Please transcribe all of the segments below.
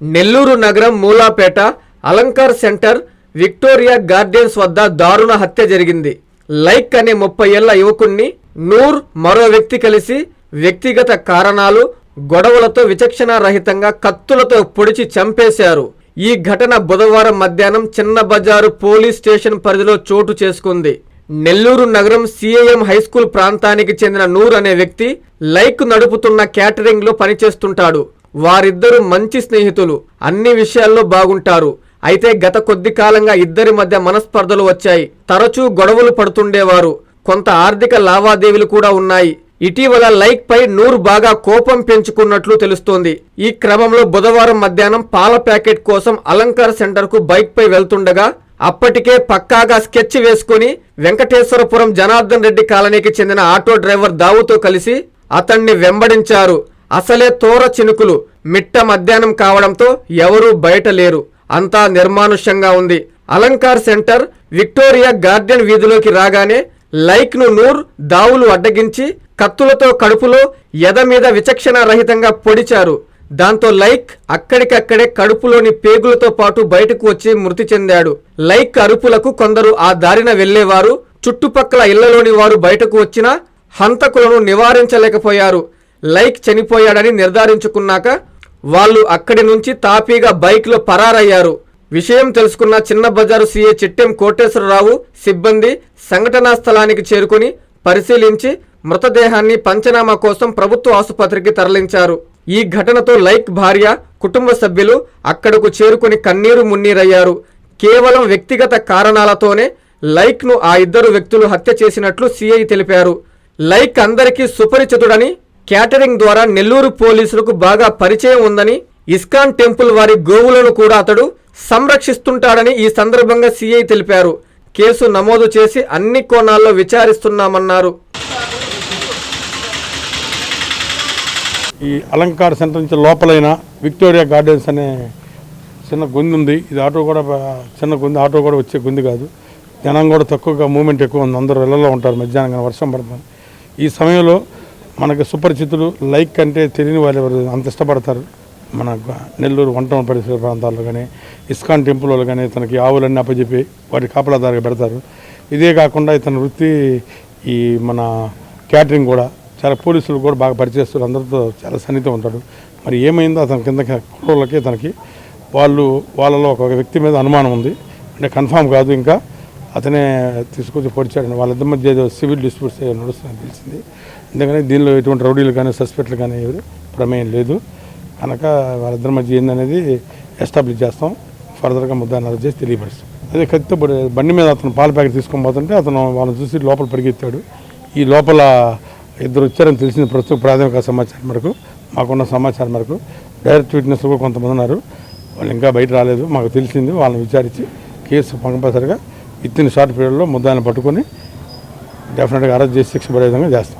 నెల్లూరు నగరం Mulapeta Alankar centre Victoria gardens వద్ద దారుణ హత్య జరిగింది. లైక్ అనే ముప్పై ఏళ్ళ యువకుణ్ణి నూర్ మరో వ్యక్తి కలిసి వ్యక్తిగత కారణాలు గొడవలతో విచక్షణారహితంగా కత్తులతో పొడిచి చంపేశారు. ఈ ఘటన బుధవారం మధ్యాహ్నం చిన్న బజారు పోలీస్ స్టేషన్ పరిధిలో చోటు చేసుకుంది. నెల్లూరు నగరం సిఐఎం హైస్కూల్ ప్రాంతానికి చెందిన నూర్ అనే వ్యక్తి లైక్ నడుపుతున్న క్యాటరింగ్లో పనిచేస్తుంటాడు. వారిద్దరూ మంచి స్నేహితులు. అన్ని విషయాల్లో బాగుంటారు. అయితే గత కొద్ది కాలంగా ఇద్దరి మధ్య మనస్పర్ధలు వచ్చాయి. తరచూ గొడవలు పడుతుండేవారు. కొంత ఆర్థిక లావాదేవీలు కూడా ఉన్నాయి. ఇటీవల లైక్ పై నూరు బాగా కోపం పెంచుకున్నట్లు తెలుస్తోంది. ఈ క్రమంలో బుధవారం మధ్యాహ్నం పాల ప్యాకెట్ కోసం అలంకార్ సెంటర్కు బైక్ పై వెళ్తుండగా అప్పటికే పక్కాగా స్కెచ్ వేసుకుని వెంకటేశ్వరపురం జనార్దన్ రెడ్డి కాలనీకి చెందిన ఆటో డ్రైవర్ దావుతో కలిసి అతన్ని వెంబడించారు. అసలే తోర చినుకులు మిట్ట మధ్యాహ్నం కావడంతో ఎవరూ బయట లేరు. అంతా నిర్మానుష్యంగా ఉంది. అలంకార్ సెంటర్ విక్టోరియా గార్డెన్ వీధిలోకి రాగానే లైక్ను నూర్ దావులు అడ్డగించి కత్తులతో కడుపులో ఎద మీద విచక్షణ రహితంగా పొడిచారు. దాంతో లైక్ అక్కడికక్కడే కడుపులోని పేగులతో పాటు బయటకు వచ్చి మృతి చెందాడు. లైక్ అరుపులకు కొందరు ఆ దారిన వెళ్ళేవారు చుట్టుపక్కల ఇళ్ళలోని వారు బయటకు వచ్చినా హంతకులను నివారించలేకపోయారు. లైక్ చనిపోయాడని నిర్ధారించుకున్నాక వాళ్ళు అక్కడి నుంచి తాపీగా బైక్లో పరారయ్యారు. విషయం తెలుసుకున్న చిన్న బజారు సీఏ చిట్టెం కోటేశ్వరరావు సిబ్బంది సంఘటనా స్థలానికి చేరుకుని పరిశీలించి మృతదేహాన్ని పంచనామా కోసం ప్రభుత్వ ఆసుపత్రికి తరలించారు. ఈ ఘటనతో లైక్ భార్య కుటుంబ సభ్యులు అక్కడకు చేరుకుని కన్నీరు మున్నీరయ్యారు. కేవలం వ్యక్తిగత కారణాలతోనే లైక్ను ఆ ఇద్దరు వ్యక్తులు హత్య చేసినట్లు సిఐ తెలిపారు. లైక్ అందరికీ సుపరిచితుడని క్యాటరింగ్ ద్వారా నెల్లూరు పోలీసులకు బాగా పరిచయం ఉందని ఇస్కాన్ టెంపుల్ వారి గోవులను కూడా అతడు సంరక్షిస్తుంటాడని ఈ సందర్భంగా సిఐ తెలిపారు. కేసు నమోదు చేసి అన్ని కోణాల్లో విచారిస్తున్నామన్నారు. ఈ అలంకార సెంటర్ నుంచి లోపలైన విక్టోరియా గార్డెన్స్ అనే చిన్న గుంది ఉంది. ఇది ఆటో కూడా చిన్న గుంది ఆటో కూడా వచ్చే గుంది కాదు. జనం కూడా తక్కువగా మూమెంట్ ఎక్కువ ఉంది. అందరూ ఇళ్ళలో ఉంటారు. మధ్యాహ్నం వర్షం పడుతుంది ఈ సమయంలో మనకు సుపరిచితులు లైక్ అంటే తెలియని వాళ్ళు ఎవరు అంత ఇష్టపడతారు. మన నెల్లూరు వంట పరిసర ప్రాంతాల్లో కానీ ఇస్కాన్ టెంపుల్లో కానీ తనకి ఆవులన్నీ అప్పచెప్పి వాటి కాపలాదారుగా పెడతారు. ఇదే కాకుండా ఇతని వృత్తి ఈ మన క్యాటరింగ్ కూడా చాలా పోలీసులు కూడా బాగా పరిచేస్తారు అందరితో చాలా సన్నిహితం ఉంటాడు. మరి ఏమైందో అతని కింద కుర్రోళ్ళకి తనకి వాళ్ళు వాళ్ళలో ఒక వ్యక్తి మీద అనుమానం ఉంది. అంటే కన్ఫామ్ కాదు ఇంకా. అతనే తీసుకొచ్చి పొడిచాడని వాళ్ళిద్దరి మధ్య సివిల్ డిస్ప్యూట్స్ నడుస్తుందని తెలిసింది. ఎందుకంటే దీనిలో ఎటువంటి రౌడీలు కానీ సస్పెక్ట్లు కానీ ఎవరు ప్రమేయం లేదు. కనుక వాళ్ళిద్దరి మధ్య ఏందనేది ఎస్టాబ్లిష్ చేస్తాం. ఫర్దర్గా ముద్దాన్ని అరెస్ట్ చేసి తెలియపరుస్తాం. అదే కత్తితో బండి మీద అతను పాల ప్యాకెట్ తీసుకొని పోతుంటే అతను వాళ్ళని చూసి లోపల పరిగెత్తాడు. ఈ లోపల ఇద్దరు వచ్చారని తెలిసింది ప్రస్తుత ప్రాథమిక సమాచారం మేరకు మాకున్న సమాచారం మేరకు డైరెక్ట్ విట్నెస్ కూడా కొంతమంది ఉన్నారు. వాళ్ళు ఇంకా బయట రాలేదు. మాకు తెలిసింది. వాళ్ళని విచారించి కేసు కంపల్సరిగా ఇచ్చిన షార్ట్ పీరియడ్లో ముద్దాయిని పట్టుకొని డెఫినెట్గా అరెస్ట్ చేసి శిక్ష పడే విధంగా చేస్తాం.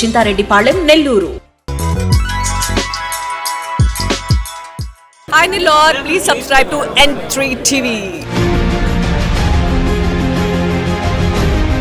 Chintareddypalem Nellore Hi Nilor, please subscribe to N3 TV.